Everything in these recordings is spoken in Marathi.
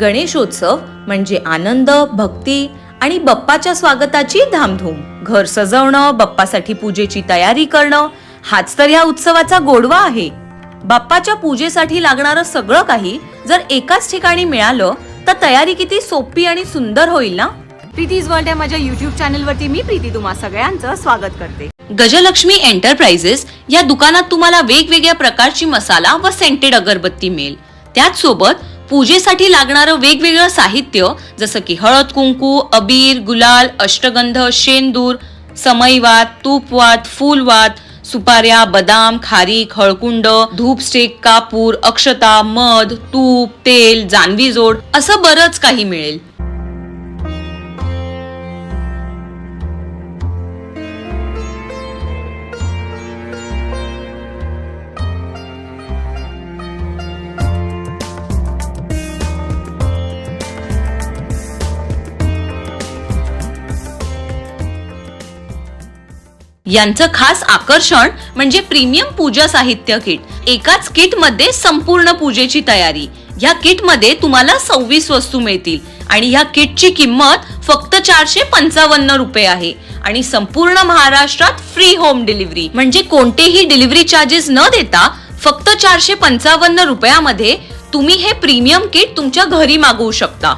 गणेशोत्सव म्हणजे आनंद भक्ती आणि बाप्पाच्या स्वागताची धामधूम. घर सजवणं बाप्पासाठी पूजेची तयारी करणं हाच तर या उत्सवाचा गोडवा आहे. बाप्पाच्या पूजेसाठी लागणारं सगळं काही जर एकाच ठिकाणी मिळालं तर तयारी किती सोपी आणि सुंदर होईल ना? प्रीतीज वर्ल्ड या माझ्या युट्यूब चॅनलवरती मी प्रीती तुम्हा सगळ्यांचं स्वागत करते. गजलक्ष्मी एंटरप्राइजेस या दुकानात तुम्हाला वेगवेगळ्या प्रकारची मसाला व सेंटेड अगरबत्ती मिळेल. त्याच सोबत पूजेसाठी लागणारं वेगवेगळं साहित्य जसं की हळद कुंकू अबीर गुलाल अष्टगंध शेंदूर समईवात तूपवात फूलवात सुपाऱ्या बदाम खारीक हळकुंड धूप स्टिक कापूर अक्षता मध तूप तेल जानवी जोड असं बरंच काही मिळेल. यांचं खास आकर्षण म्हणजे प्रीमियम पूजा साहित्य किट. एकाच किटमध्ये संपूर्ण पूजेची तयारी. या किटमध्ये तुम्हाला सव्वीस वस्तू मिळतील. आणि ह्या किटची किंमत फक्त चारशे पंचावन्न रुपये आहे. आणि संपूर्ण महाराष्ट्रात फ्री होम डिलिव्हरी म्हणजे कोणतेही डिलिव्हरी चार्जेस न देता फक्त चारशे पंचावन्न रुपयामध्ये तुम्ही हे प्रीमियम किट तुमच्या घरी मागवू शकता.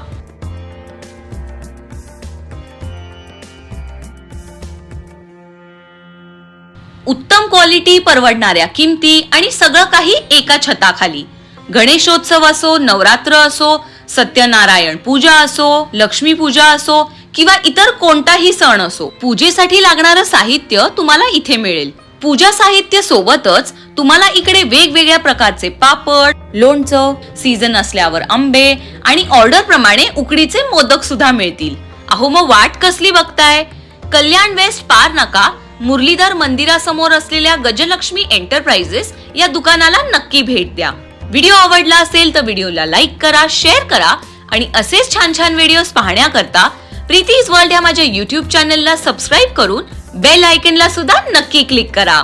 उत्तम क्वालिटी परवडणाऱ्या किमती आणि सगळं काही एका छताखाली. गणेशोत्सव असो नवरात्र असो सत्यनारायण पूजा असो लक्ष्मी पूजा असो किंवा इतर कोणताही सण असो पूजेसाठी लागणारं साहित्य तुम्हाला इथे मिळेल. पूजा साहित्य सोबतच तुम्हाला इकडे वेगवेगळ्या प्रकारचे पापड लोणचं सीझन असल्यावर आंबे आणि ऑर्डर प्रमाणे उकडीचे मोदक सुद्धा मिळतील. अहो मग वाट कसली बघताय? कल्याण वेस्ट पार नका. मुरलीधर मंदिरासमोर असलेल्या गजलक्ष्मी एंटरप्राइजेस या दुकानाला नक्की भेट द्या. व्हिडिओ आवडला असेल तर व्हिडिओला लाईक करा शेअर करा आणि असेच छान छान व्हिडिओज पाहण्याकरता प्रीतीज वर्ल्ड या माझ्या युट्यूब चॅनलला सबस्क्राईब करून बेल आयकनला सुद्धा नक्की क्लिक करा.